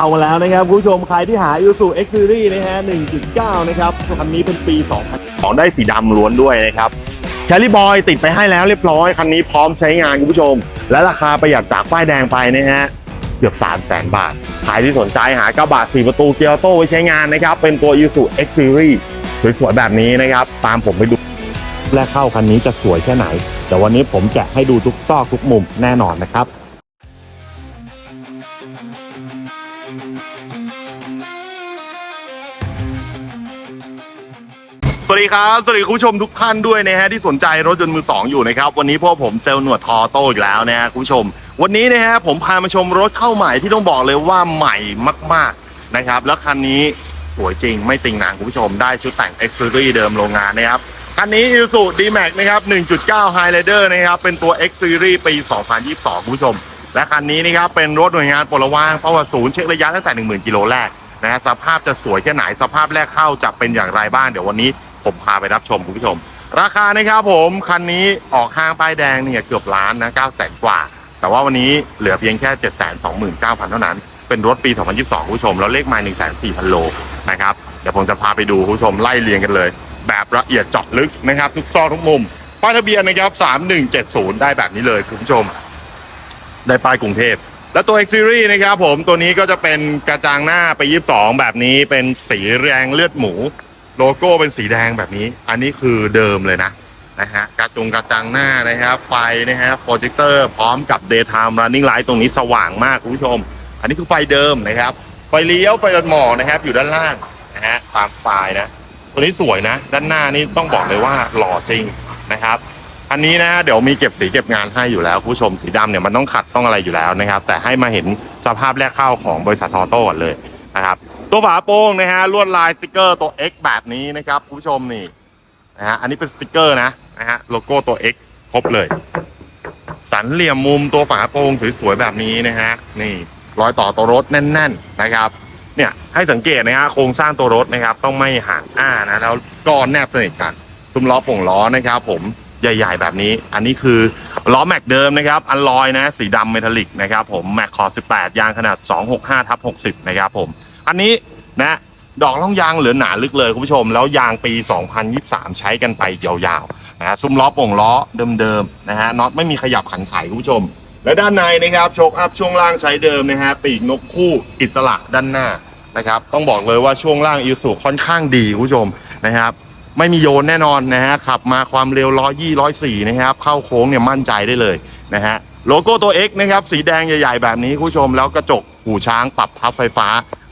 เอามาแล้วนะครับคุณผู้ชมใครที่หา Isuzu X Series นะฮะ 1.9 นะครับคันนี้เป็นปี 2000ของได้สีดำล้วนด้วยนะครับแคลิบอยติดไปให้แล้วเรียบร้อย คันนี้พร้อมใช้งานคุณผู้ชม และราคาประหยัดจากป้ายแดงไปนะฮะ เกือบ 3 0 0 0 0 0บาทใครที่สนใจหากระบะ4ประตูเกียร์โต้ไว้ใช้งานนะครับ เป็นตัว Isuzu X Series สวยๆ แบบนี้นะครับ ตามผมไปดู แรกเข้าคันนี้จะสวยแค่ไหน แต่วันนี้ผมแกะให้ดูทุกซอกทุกมุมแน่นอนนะครับ สวัสดีครับ สวัสดีคุณผู้ชมทุกท่านด้วยนะฮะที่สนใจรถยนต์มือสองอยู่นะครับ วันนี้พวกผมเซลล์หนวดทอโต้อีกแล้วนะฮะคุณผู้ชม วันนี้นะฮะผมพามาชมรถเข้าใหม่ที่ต้องบอกเลยว่าใหม่มาก ๆนะครับ แล้วคันนี้สวยจริงไม่ติงหนังคุณผู้ชมได้ชุดแต่ง X Series เดิมโรงงานนะครับ คันนี้ Isuzu D-Max นะครับ 1.9 Highlander นะครับ เป็นตัว X Series ปี 2022 คุณผู้ชม และคันนี้นะครับเป็นรถหน่วยงานปลระวางประวัติศูนย์เช็คระยะตั้งแต่ 10,000 กิโลแรกนะฮะสภาพจะสวยแค่ไหนสภาพแรกเข้าจะเป็นอย่างไรบ้างเดี๋ยววันนี้ผมพาไปรับชมคุณผู้ชม ราคานะครับผมคันนี้ออกห้างป้ายแดงเนี่ยเกือบล้านนะ9แสนกว่า แต่ว่าวันนี้เหลือเพียงแค่7 2 9 0 0 0เท่านั้น เป็นรถปี 2022คุณผู้ชม แล้วเลขไมล์1 4 0 0 0โลนะครับเดี๋ยวผมจะพาไปดูคุณผู้ชมไล่เรียงกันเลย แบบละเอียดเจาะลึกนะครับทุกซอกทุกมุมป้ายทะเบียนนะครับ3170 ได้แบบนี้เลยคุณผู้ชม ได้ป้ายกรุงเทพ แล้วตัว X Series นะครับผมตัวนี้ก็จะเป็นกระจังหน้าไป 22 แบบนี้เป็นสีแดงเลือดหมู โลโก้เป็นสีแดงแบบนี้ อันนี้คือเดิมเลยนะนะฮะกระจงกระจังหน้านะครับไฟนะฮะโปรเจคเตอร์พร้อมกับ daytime running light ตรงนี้สว่างมากคุณผู้ชม อันนี้คือไฟเดิมนะครับ ไฟเลี้ยวไฟตัดหมอกนะครับอยู่ด้านล่างนะฮะตามไฟนะ ตัวนี้สวยนะ ด้านหน้านี่ต้องบอกเลยว่าหล่อจริงนะครับ อันนี้นะเดี๋ยวมีเก็บสีเก็บงานให้อยู่แล้วคุณผู้ชมสีดำเนี่ยมันต้องขัดต้องอะไรอยู่แล้วนะครับ แต่ให้มาเห็นสภาพแรกเข้าของบริษัททอโต้ก่อนเลยนะครับ ตัวฝาโปร่งนะฮะลวดลายสติกเกอร์ตัว X แบบนี้นะครับคุณผู้ชมนี่นะฮะอันนี้เป็นสติกเกอร์นะนะฮะโลโก้ตัว X ครบเลย สันเหลี่ยมมุมตัวฝาโปร่งสวยๆแบบนี้นะฮะนี่รอยต่อตัวรถแน่น ๆนะครับเนี่ยให้สังเกตนะฮะโครงสร้างตัวรถนะครับ ต้องไม่ห่างอ้านะแล้วก็แนบสนิทกันซุ้มล้อป่งล้อนะครับ ผม ใหญ่ๆ แบบนี้ อันนี้คือล้อแม็กเดิมนะครับ อันลอยนะ สีดำเมทัลลิกนะครับผม แม็กคอร์18 ยางขนาด 265ทับ60 นะครับผม อันนี้นะดอกล่องยางเหลือหนาลึกเลยคุณผู้ชม แล้วยางปี 2023 ใช้กันไปยาวๆนะฮะซุ้มล้อโป่งล้อเดิมๆนะฮะน็อตไม่มีขยับขันไขคุณผู้ชม และด้านในนะครับโชคอัพช่วงล่างใช้เดิมนะฮะปีกนกคู่อิสระด้านหน้านะครับต้องบอกเลยว่าช่วงล่างอิสุค่อนข้างดีคุณผู้ชมนะครับ ไม่มีโยนแน่นอนนะฮะขับมาความเร็วร้อยยี่ร้อยสี่นะครับ เข้าโค้งเนี่ยมั่นใจได้เลยนะฮะโลโก้ตัว X นะครับ สีแดงใหญ่ ๆ แบบนี้คุณผู้ชมแล้วกระจกหูช้างปรับพับไฟฟ้า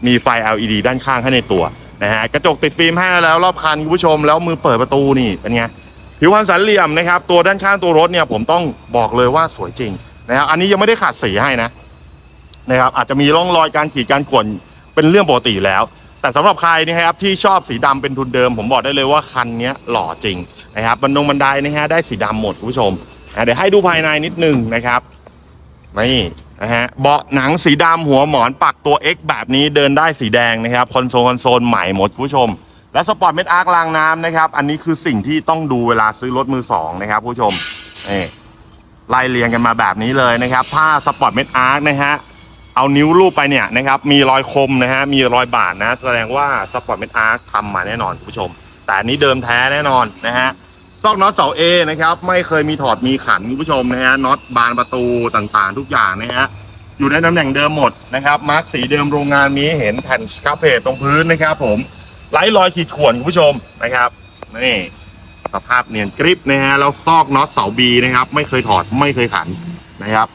มีไฟ LED ด้านข้างให้ในตัวนะฮะกระจกติดฟิล์มให้แล้วรอบคันคุณผู้ชมแล้วมือเปิดประตูนี่เป็นไงผิวพรรณสันเหลี่ยมนะครับตัวด้านข้างตัวรถเนี่ยผมต้องบอกเลยว่าสวยจริงนะครับอันนี้ยังไม่ได้ขัดสีให้นะนะครับอาจจะมีร่องรอยการขีดการข่วนเป็นเรื่องปกติแล้ว แต่สำหรับใครนะครับที่ชอบสีดำเป็นทุนเดิม ผมบอกได้เลยว่าคันนี้หล่อจริงนะครับบันดงบันไดนะฮะได้สีดำหมดคุณผู้ชมเดี๋ยวให้ดูภายในนิดนึงนะครับนี่นะฮะเบาะหนังสีดำหัวหมอนปักตัว X แบบนี้เดินได้สีแดงนะครับคอนโซลคอนโซลใหม่หมดคุณผู้ชม และสปอร์ตเม็ดอาร์ครางน้ำนะครับอันนี้คือสิ่งที่ต้องดูเวลาซื้อรถมือสองนะครับคุณผู้ชมนี่ไล่เรียงกันมาแบบนี้เลยนะครับถ้าสปอร์ตเม็ดอาร์คนะฮะ เอานิ้วลูบไปเนี่ยนะครับมีรอยคมนะฮะมีรอยบาดนะแสดงว่าสปอร์ตเมนอาร์ทำมาแน่นอนคุณผู้ชม แต่อันนี้เดิมแท้แน่นอนนะฮะซอกน็อตเสาเอนะครับไม่เคยมีถอดมีขันคุณผู้ชมนะฮะน็อตบานประตูต่างๆ ทุกอย่างนะฮะอยู่ในตำแหน่งเดิมหมดนะครับมาร์กสีเดิมโรงงานมีให้เห็นแผ่นคาเพจตรงพื้นนะครับผมไร้รอยขีดข่วนคุณผู้ชมนะครับนี่สภาพเนียนกริปนะฮะแล้วซอกน็อตเสาบีนะครับไม่เคยถอดไม่เคยขันนะครับ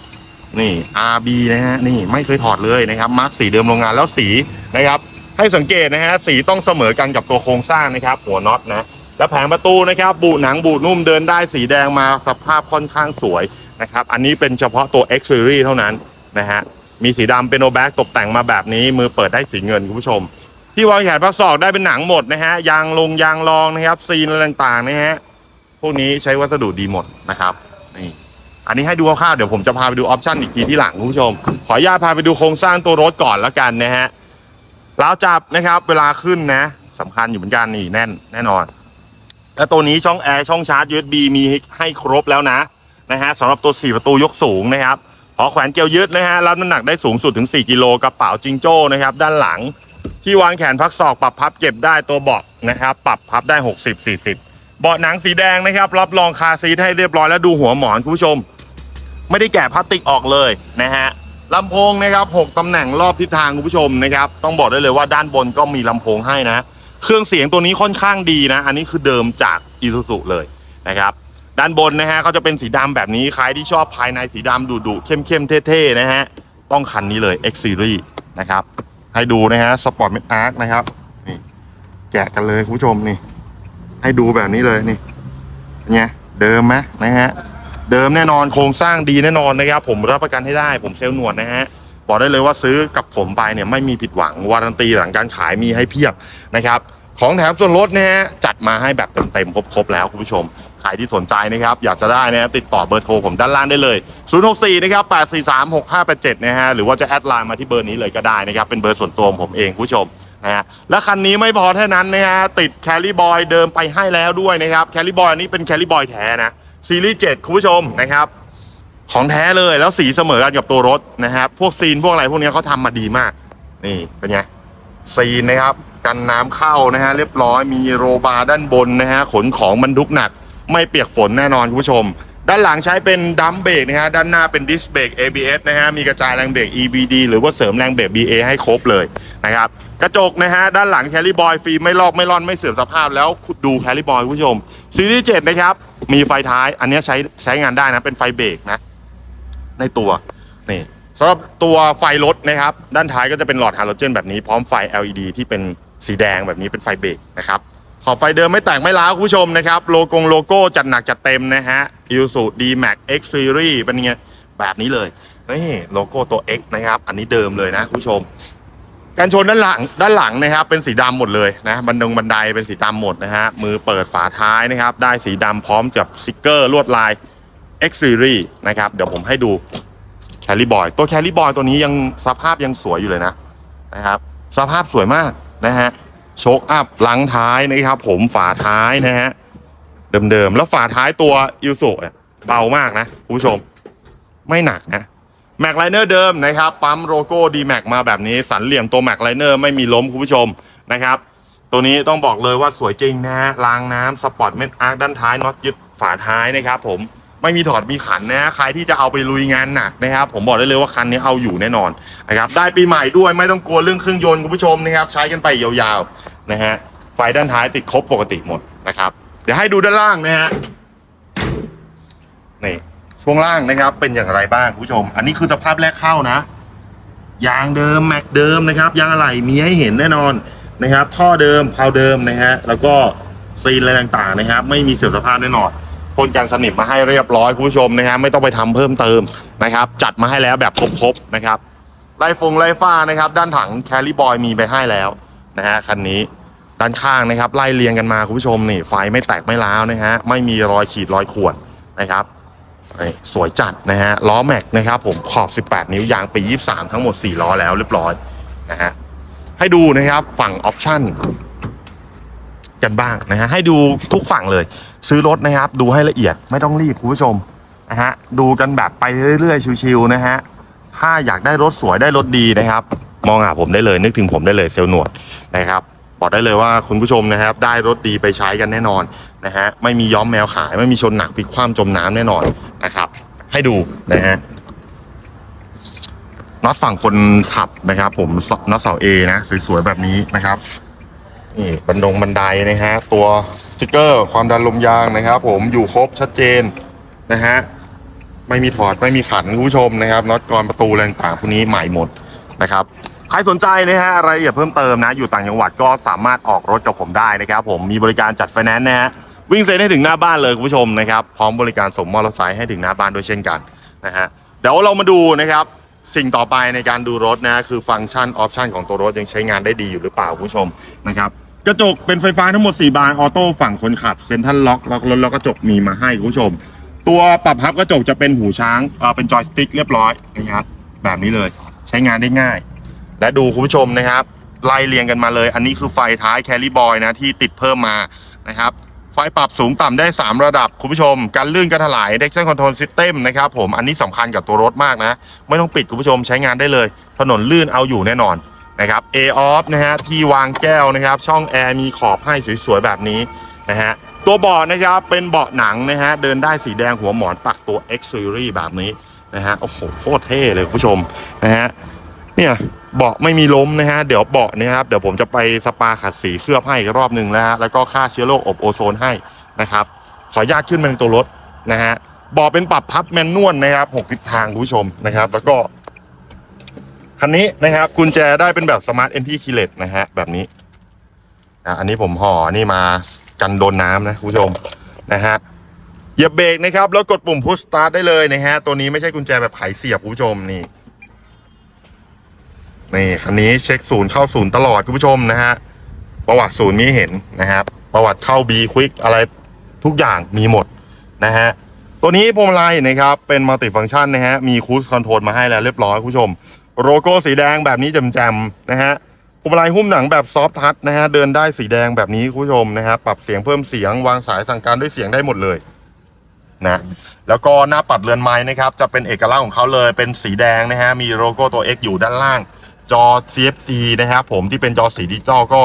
นี่ RB นะฮะนี่ไม่เคยถอดเลยนะครับมาร์กสีเดิมโรงงานแล้วสีนะครับ ให้สังเกตนะฮะสีต้องเสมอกันกับตัวโครงสร้างนะครับ หัวน็อตนะแล้วแผงประตูนะครับบูหนังบูนุ่มเดินได้สีแดงมาสภาพค่อนข้างสวยนะครับ อันนี้เป็นเฉพาะตัว X Series เท่านั้นนะฮะมีสีดำเป็นโอแบ็กตกแต่งมาแบบนี้ มือเปิดได้สีเงินคุณผู้ชม ที่วางแขนพักศอกได้เป็นหนังหมดนะฮะยางลงยางรองนะครับซีนอะไรต่างๆนะฮะพวกนี้ใช้วัสดุดีหมดนะครับนี่ อันนี้ให้ดูคร่าวๆเดี๋ยวผมจะพาไปดูออปชันอีกทีที่หลังคุณผู้ชม ขออนุญาตพาไปดูโครงสร้างตัวรถก่อนแล้วกันนะฮะราวจับนะครับ เวลาขึ้นนะสำคัญอยู่เหมือนกันนี่แน่นแน่นอน แล้วตัวนี้ช่องแอร์ช่องชาร์จ USB มีให้ครบแล้วนะนะฮะสำหรับตัว 4 ประตูยกสูงนะครับพอแขวนเกลียวยึดนะฮะรับน้ำหนักได้สูงสุดถึง 4 กิโลกระเป๋าจิงโจ้นะครับด้านหลังที่วางแขนพักศอกปรับพับเก็บได้ตัวเบาะนะครับปรับพับได้ 60 40เบาะหนังสีแดงนะครับ รับรองคาซีทให้เรียบร้อยแล้วดูหัวหมอนคุณผู้ชม ไม่ได้แกะพลาสติกออกเลยนะฮะลำโพงนะครับ6ตำแหน่งรอบทิศทางคุณผู้ชมนะครับ ต้องบอกได้เลยว่าด้านบนก็มีลำโพงให้นะ เครื่องเสียงตัวนี้ค่อนข้างดีนะ อันนี้คือเดิมจากอีซูซุเลยนะครับด้านบนนะฮะก็จะเป็นสีดำแบบนี้ใครที่ชอบภายในสีดำดุดุๆเข้มเท่ๆนะฮะต้องคันนี้เลย X Series นะครับให้ดูนะฮะ Sport m e t Arc นะครับนี่แกะกันเลยคุณผู้ชมนี่ ให้ดูแบบนี้เลยนี่เป็นไงเดิมไหมนะฮะ เดิมแน่นอนโครงสร้างดีแน่นอนนะครับผมรับประกันให้ได้ผมเซลล์หนวดนะฮะบอกได้เลยว่าซื้อกับผมไปเนี่ยไม่มีผิดหวังวารันตีหลังการขายมีให้เพียบนะครับของแถมส่วนลดนะฮะจัดมาให้แบบเต็มๆครบๆแล้วคุณผู้ชมใครที่สนใจนะครับอยากจะได้นะติดต่อเบอร์โทรผมด้านล่างได้เลย 064 นะครับ 843 6587 นะฮะหรือว่าจะแอดไลน์มาที่เบอร์นี้เลยก็ได้นะครับ เป็นเบอร์ส่วนตัวผมเองคุณผู้ชมนะฮะและคันนี้ไม่พอแค่านั้นนะฮะติดแคลรี่บอยเดิมไปให้แล้วด้วยนะครับแคลรี่บอยอันนี้เป็นแคลรี่บอยแท้นะ ซีรีส์7คุณผู้ชมนะครับ ของแท้เลยแล้วสีเสมอกันกับตัวรถนะครับ พวกซีนพวกอะไรพวกนี้เขาทำมาดีมาก นี่เป็นไงซีนนะครับ กันน้ำเข้านะฮะเรียบร้อยมีโรบาร์ด้านบนนะฮะขนของบรรทุกหนัก ไม่เปียกฝนแน่นอนคุณผู้ชม ด้านหลังใช้เป็นดัมเบรกนะฮะด้านหน้าเป็นดิสเบรก ABS นะฮะมีกระจายแรงเบรก EBD หรือว่าเสริมแรงเบรก BA ให้ครบเลยนะครับ กระจกนะฮะ ด้านหลังแคลิบอยฟิล์มไม่ลอกไม่ร่อนไม่เสื่อมสภาพแล้วดูแคลิบอยคุณผู้ชมซีรีส์7นะครับ มีไฟท้าย อันนี้ใช้ใช้งานได้นะ เป็นไฟเบรกนะ ในตัวนี่สำหรับตัวไฟรถนะครับ ด้านท้ายก็จะเป็นหลอดฮาโลเจนแบบนี้พร้อมไฟ LED ที่เป็นสีแดงแบบนี้เป็นไฟเบรกนะครับขอบไฟเดิมไม่แตกไม่ล้าคุณผู้ชมนะครับโลโกงโลโก้จัดหนักจัดเต็มนะฮะ Isuzu D-Max X Series เป็นไงแบบนี้เลยนี่โลโก้ตัว X นะครับ อันนี้เดิมเลยนะคุณผู้ชม การชนด้านหลังด้านหลังนะครับ เป็นสีดำหมดเลยนะบันดงบันไดเป็นสีดำหมดนะฮะมือเปิดฝาท้ายนะครับ ได้สีดำพร้อมกับสติกเกอร์ลวดลาย X Series นะครับ เดี๋ยวผมให้ดูแคลรี่บอยตัวแคลรี่บอยตัวนี้ยังสภาพยังสวยอยู่เลยนะนะครับ สภาพสวยมากนะฮะโชคอัพหลังท้ายนะครับ ผมฝาท้ายนะฮะเดิมๆแล้วฝาท้ายตัวยูสุเนี่ยเบามากนะคุณผู้ชม ไม่หนักนะ แม็กไลเนอร์เดิมนะครับ ปั๊มโลโก้ดีแม็กมาแบบนี้ สันเหลี่ยมตัวแม็กไลเนอร์ไม่มีล้มคุณผู้ชมนะครับ ตัวนี้ต้องบอกเลยว่าสวยจริงนะฮะรางน้ำสปอร์ตเมดอาร์คด้านท้ายน็อตยึดฝาท้ายนะครับผมไม่มีถอดมีขันนะใครที่จะเอาไปลุยงานหนักนะครับ ผมบอกได้เลยว่าคันนี้เอาอยู่แน่นอนนะครับได้ปีใหม่ด้วยไม่ต้องกลัวเรื่องเครื่องยนต์คุณผู้ชมนะครับ ใช้กันไปยาวๆนะฮะไฟด้านท้ายติดครบปกติหมดนะครับ เดี๋ยวให้ดูด้านล่างนะฮะนี่ ช่วงล่างนะครับ เป็นอย่างไรบ้างคุณผู้ชม อันนี้คือสภาพแรกเข้านะ ยางเดิมแม็กเดิมนะครับ ยางอะไหล่มีให้เห็นแน่นอนนะครับ ท่อเดิมพลาเดิมนะฮะ แล้วก็ซีนอะไรต่างๆนะครับ ไม่มีเสื่อมสภาพแน่นอนพ่นกันสนิมมาให้เรียบร้อยคุณผู้ชมนะครับไม่ต้องไปทำเพิ่มเติมนะครับ จัดมาให้แล้วแบบครบๆนะครับไล่ฟงไล่ฟ้านะครับ ด้านถังแคลิบอยมีไปให้แล้วนะฮะคันนี้ด้านข้างนะครับ ไล่เรียงกันมาคุณผู้ชมนี่ไฟไม่แตกไม่ร้าวนะฮะไม่มีรอยขีดรอยข่วนนะครับ สวยจัดนะฮะล้อแม็กนะครับผมขอบ 18 นิ้วยางปี 23 ทั้งหมด 4 ล้อแล้วเรียบร้อยนะฮะให้ดูนะครับฝั่งออปชั่นกันบ้างนะฮะให้ดูทุกฝั่งเลย ซื้อรถนะครับ ดูให้ละเอียดไม่ต้องรีบคุณผู้ชมนะฮะดูกันแบบไปเรื่อยๆชิวๆนะฮะถ้าอยากได้รถสวยได้รถดีนะครับ มองหาผมได้เลยนึกถึงผมได้เลยเซลล์หนวดนะครับ บอกได้เลยว่าคุณผู้ชมนะครับ ได้รถดีไปใช้กันแน่นอนนะฮะไม่มีย้อมแมวขาย ไม่มีชนหนักพลิกคว่ำจมน้ำแน่นอนนะครับ ให้ดูนะฮะน็อตฝั่งคนขับนะครับ ผมน็อตเสาเอนะสวยๆแบบนี้นะครับนี่บันดงบันไดนะฮะตัวสติกเกอร์ความดันลมยางนะครับ ผมอยู่ครบชัดเจนนะฮะไม่มีถอดไม่มีขันคุณผู้ชมนะครับน็อตกรอนประตูอะไรต่างๆพวกนี้ใหม่หมดนะครับ ใครสนใจนะฮะรายละเอียดเพิ่มเติมนะ อยู่ต่างจังหวัดก็สามารถออกรถกับผมได้นะครับผมมีบริการจัดไฟแนนซ์นะฮะวิ่งเซ็นให้ถึงหน้าบ้านเลยคุณผู้ชมนะครับพร้อมบริการส่งมอเตอร์ไซค์ให้ถึงหน้าบ้านด้วยเช่นกันนะฮะเดี๋ยวเรามาดูนะครับสิ่งต่อไปในการดูรถนะคือฟังก์ชันออปชันของตัวรถยังใช้งานได้ดีอยู่หรือเปล่าคุณผู้ชมนะครับกระจกเป็นไฟฟ้าทั้งหมด 4 บานออโต้ฝั่งคนขับเซ็นทรัลล็อกล็อกรถแล้วกระจกมีมาให้คุณผู้ชม ตัวปรับพับกระจกจะเป็นหูช้างเอ่อเป็นจอยสติ๊กเรียบร้อยนะครับแบบนี้เลยใช้งานได้ง่าย และดูคุณผู้ชมนะครับไล่เรียงกันมาเลย อันนี้คือไฟท้ายแคลิบอยนะที่ติดเพิ่มมานะครับไฟปรับสูงต่ำได้ 3 ระดับ คุณผู้ชม การลื่นการถลาย Traction Control System นะครับผมอันนี้สำคัญกับตัวรถมากนะ ไม่ต้องปิดคุณผู้ชมใช้งานได้เลย ถนนลื่นเอาอยู่แน่นอนนะครับ A off นะฮะที่วางแก้วนะครับ ช่องแอร์มีขอบให้สวยๆ แบบนี้นะฮะตัวเบาะนะครับเป็นเบาะหนังนะฮะเดินได้สีแดงหัวหมอนปักตัว X Series แบบนี้นะฮะโอ้โหโคตรเท่เลยคุณผู้ชมนะฮะ เนี่ยเบาะไม่มีล้มนะฮะเดี๋ยวเบาะเนะครับเดี๋ยวผมจะไปสปาขัดสีเคลือบให้อีกรอบหนึ่งแล้วฮะแล้วก็ฆ่าเชื้อโรคอบโอโซนให้นะครับ ขออนุญาตขึ้นมาในตัวรถนะฮะเบาะเป็นปรับพับแมนนวลนะครับ6ทิศทางคุณผู้ชมนะครับ แล้วก็คันนี้นะครับกุญแจได้เป็นแบบสมาร์ทเอนทีคีเลตนะฮะแบบนี้อะอันนี้ผมห่อนี่มากันโดนน้ำนะคุณผู้ชมนะฮะเหยียบเบรกนะครับแล้วกดปุ่มพุชสตาร์ทได้เลยนะฮะตัวนี้ไม่ใช่กุญแจแบบไขเสียบคุณผู้ชมนี่ นี่คันนี้เช็คศูนย์เข้าศูนย์ตลอดคุณผู้ชมนะฮะประวัติศูนย์มีเห็นนะครับ ประวัติเข้า B Quick อะไรทุกอย่างมีหมดนะฮะตัวนี้พวงมาลัยนะครับ เป็นมัลติฟังชันนะฮะ มีคูสคอนโทรลมาให้แล้วเรียบร้อยคุณผู้ชม โลโก้สีแดงแบบนี้แจ่มๆนะฮะพวงมาลัยหุ้มหนังแบบซอฟทัชนะฮะ เดินได้สีแดงแบบนี้คุณผู้ชมนะฮะ ปรับเสียงเพิ่มเสียงวางสายสั่งการด้วยเสียงได้หมดเลยนะแล้วก็หน้าปัดเรือนไม้นะครับ จะเป็นเอกลักษณ์ของเขาเลยเป็นสีแดงนะฮะ มีโลโก้ตัว X อยู่ด้านล่าง จอ CFC นะครับผมที่เป็นจอสีดิจิตอลก็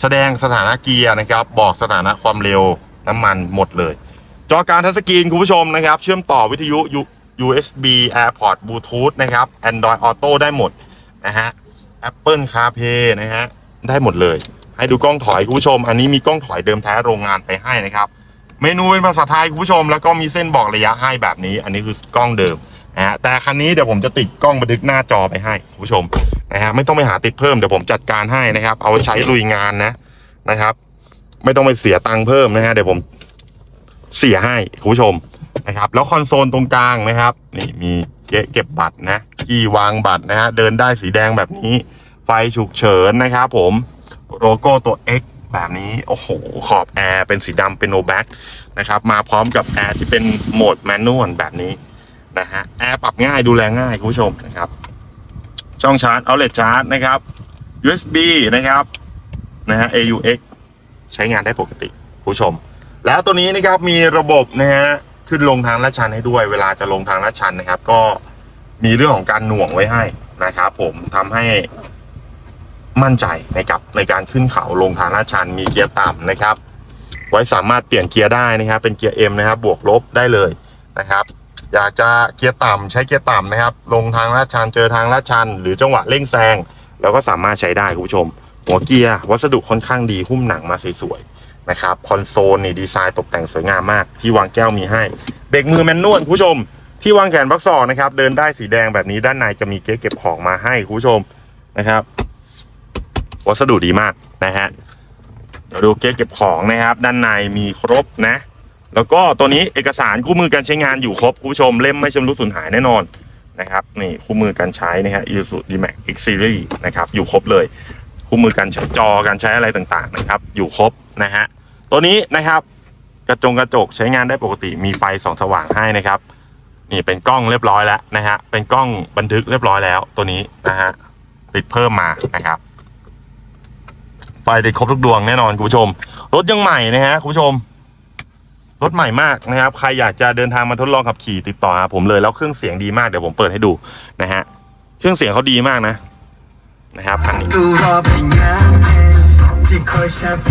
แสดงสถานะเกียร์นะครับ บอกสถานะความเร็วน้ำมันหมดเลย จอการทัชสกรีนคุณผู้ชมนะครับ เชื่อมต่อวิทยุ USB AirPods Bluetooth นะครับ Android Auto ได้หมดนะฮะ Apple CarPlay นะฮะ ได้หมดเลย ให้ดูกล้องถอยคุณผู้ชม อันนี้มีกล้องถอยเดิมแท้โรงงานไปให้นะครับ เมนูเป็นภาษาไทยคุณผู้ชม แล้วก็มีเส้นบอกระยะให้แบบนี้ อันนี้คือกล้องเดิม นะฮะแต่คันนี้เดี๋ยวผมจะติดกล้องบันทึกหน้าจอไปให้คุณผู้ชมนะฮะไม่ต้องไปหาติดเพิ่มเดี๋ยวผมจัดการให้นะครับ เอาไว้ใช้ลุยงานนะนะครับ ไม่ต้องไปเสียตังค์เพิ่มนะฮะเดี๋ยวผมเสียให้คุณผู้ชมนะครับ แล้วคอนโซลตรงกลางนะครับ นี่มีเกะเก็บบัตรนะที่วางบัตรนะฮะเดินได้สีแดงแบบนี้ ไฟฉุกเฉินนะครับผมโลโก้ตัว X แบบนี้โอ้โห ขอบแอร์เป็นสีดำเป็นโนแบ็กนะครับ มาพร้อมกับแอร์ที่เป็นโหมดแมนนวลแบบนี้ นะฮะแอร์ปรับง่ายดูแลง่ายคุณผู้ชมนะครับ ช่องชาร์จ outlet ชาร์จนะครับ USB นะครับนะฮะ AUX ใช้งานได้ปกติคุณผู้ชม แล้วตัวนี้นะครับมีระบบนะฮะขึ้นลงทางลาดชันให้ด้วยเวลาจะลงทางลาดชันนะครับ ก็มีเรื่องของการหน่วงไว้ให้นะครับผมทำให้มั่นใจในกับในการขึ้นเขาลงทางลาดชันมีเกียร์ต่ำนะครับ ไว้สามารถเปลี่ยนเกียร์ได้นะครับ เป็นเกียร์ M นะครับ บวกลบได้เลยนะครับ อยากจะเกียร์ต่ำใช้เกียร์ต่ำนะครับ ลงทางลาดชันเจอทางลาดชัน หรือจังหวะเร่งแซงเราก็สามารถใช้ได้คุณผู้ชม หัวเกียร์วัสดุค่อนข้างดีหุ้มหนังมาสวยๆนะครับคอนโซลนี่ดีไซน์ตกแต่งสวยงามมาก ที่วางแก้วมีให้เบรกมือแมนนวลคุณผู้ชม ที่วางแขนบักซอกนะครับเดินได้สีแดงแบบนี้ด้านในจะมีเก๊ะเก็บของมาให้คุณผู้ชมนะครับวัสดุดีมากนะฮะเดี๋ยวดูเก๊ะเก็บของนะครับ ด้านในมีครบนะ แล้วก็ตัวนี้เอกสารคู่มือการใช้งานอยู่ครบคุณผู้ชมเล่มไม่ชำรุดสูญหายแน่นอนนะครับนี่คู่มือการใช้นะฮะ Isuzu D-Max X Series นะครับอยู่ครบเลย คู่มือการใช้จอการใช้อะไรต่างๆนะครับ อยู่ครบนะฮะตัวนี้นะครับกระจงกระจกใช้งานได้ปกติมีไฟสองสว่างให้นะครับ นี่เป็นกล้องเรียบร้อยแล้วนะฮะเป็นกล้องบันทึกเรียบร้อยแล้วตัวนี้นะฮะติดเพิ่มมานะครับ ไฟติดครบทุกดวงแน่นอนคุณผู้ชมรถยังใหม่นะฮะคุณผู้ชม รถใหม่มากนะครับ ใครอยากจะเดินทางมาทดลองขับขี่ติดต่อหาผมเลยแล้วเครื่องเสียงดีมากเดี๋ยวผมเปิดให้ดูนะฮะเครื่องเสียงเขาดีมากนะนะครับคันนี้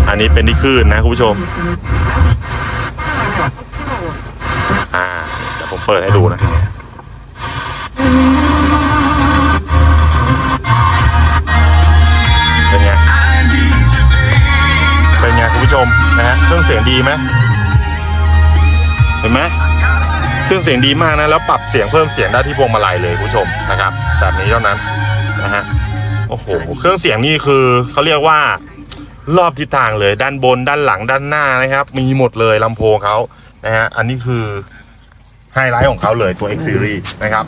อันนี้เป็นที่คลื่นนะคุณผู้ชมอ่าเดี๋ยวผมเปิดให้ดูนะเป็นไงเป็นไงคุณผู้ชมนะฮะเครื่องเสียงดีไหม เห็นไหมเครื่องเสียงดีมากนะแล้วปรับเสียงเพิ่มเสียงได้ที่พวงมาลัยเลยคุณผู้ชมนะครับ แบบนี้เท่านั้นนะฮะโอ้โหเครื่องเสียงนี่คือเขาเรียกว่ารอบทิศทางเลยด้านบนด้านหลังด้านหน้านะครับ มีหมดเลยลำโพงเขานะฮะอันนี้คือไฮไลท์ของเขาเลยตัว X Series นะครับ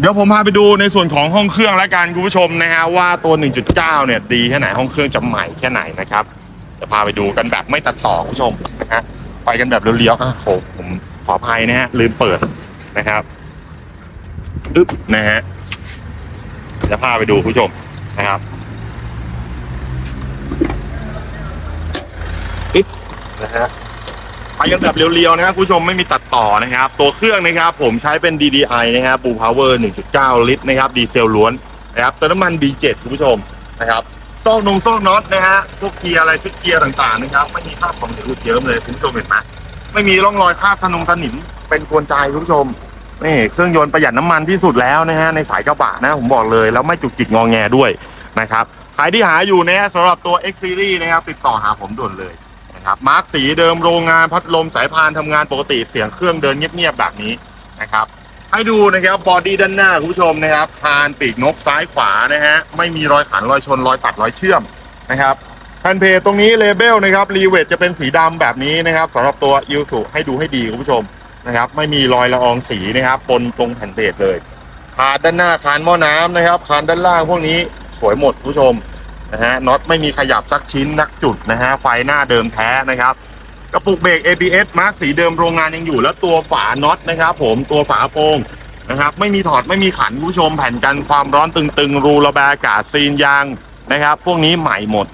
เดี๋ยวผมพาไปดูในส่วนของห้องเครื่องและกันคุณผู้ชมนะฮะว่าตัว 1.9 เนี่ยดีแค่ไหนห้องเครื่องจะใหม่แค่ไหนนะครับจะพาไปดูกันแบบไม่ตัดต่อคุณผู้ชมนะฮะ ไปกันแบบเรียวๆอะโหผมขออภัยนะฮะลืมเปิดนะครับอึ๊บนะฮะจะพาไปดูคุณผู้ชมนะครับปิดนะฮะไปกันแบบเรียวๆนะครับคุณผู้ชมไม่มีตัดต่อนะครับ ตัวเครื่องนะครับผมใช้เป็น DDI นะครับ Blue Power 1.9 ลิตรนะครับ ดีเซลล้วนนะครับเติมน้ำมัน B7 คุณผู้ชมนะครับ ซอกนงซอกน็อตนะฮะพวกเกียร์อะไรชุดเกียร์ต่างๆนะครับ ไม่มีคราบของเหลวเยิ้มเลยคุณผู้ชมเห็นไหมไม่มีร่องรอยคราบสนงสนิมเป็นกวนใจคุณผู้ชมนี่เครื่องยนต์ประหยัดน้ำมันที่สุดแล้วนะฮะในสายกระบะนะผมบอกเลยแล้วไม่จุกจิกงอแงด้วยนะครับใครที่หาอยู่นะฮะสำหรับตัว X Series นะครับติดต่อหาผมด่วนเลยนะครับมาร์กสีเดิมโรงงานพัดลมสายพานทำงานปกติเสียงเครื่องเดินเงียบๆแบบนี้นะครับ ให้ดูนะครับบอดี้ด้านหน้าคุณผู้ชมนะครับคานปีกนกซ้ายขวานะฮะไม่มีรอยขันรอยชนรอยตัดรอยเชื่อมนะครับแผ่นเพจตรงนี้เลเบลนะครับรีเวทจะเป็นสีดำแบบนี้นะครับสำหรับตัวอิ s สุให้ดูให้ดีคุณผู้ชมนะครับ ไม่มีรอยละอองสีนะครับปนตรงแผ่นเพจเลยคานด้านหน้าคานหม้อน้ำนะครับคานด้านล่างพวกนี้สวยหมดคุณผู้ชมนะฮะน็อตไม่มีขยับสักชิ้นนักจุดนะฮะไฟหน้าเดิมแท้นะครับ กระปุกเบรก ABS มาร์กสีเดิมโรงงานยังอยู่ แล้วตัวฝาน็อตนะครับผมตัวฝาโปร่งนะครับไม่มีถอดไม่มีขันผู้ชมแผ่นกันความร้อนตึงๆ รูระบายอากาศซีนยางนะครับ พวกนี้ใหม่หมด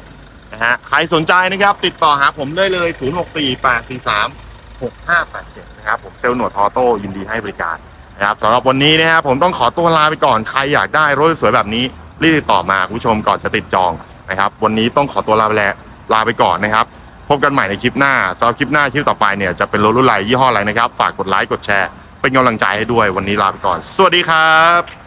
นะฮะใครสนใจนะครับ ติดต่อหาผมได้เลย 0648436587 นะครับ ผมเซลล์หนวดทอโต้ยินดีให้บริการนะครับสำหรับวันนี้นะครับผมต้องขอตัวลาไปก่อนใครอยากได้รถสวยแบบนี้ รีบติดต่อมาคุณผู้ชมก่อนจะติดจองนะครับ วันนี้ต้องขอตัวลาไปแล้วลาไปก่อนนะครับ พบกันใหม่ในคลิปหน้าสำหรับคลิปหน้าคลิปต่อไปเนี่ยจะเป็นรถรุ่นไรยี่ห้ออะไรนะครับ ฝากกดไลค์กดแชร์ เป็นกำลังใจให้ด้วยวันนี้ลาไปก่อน สวัสดีครับ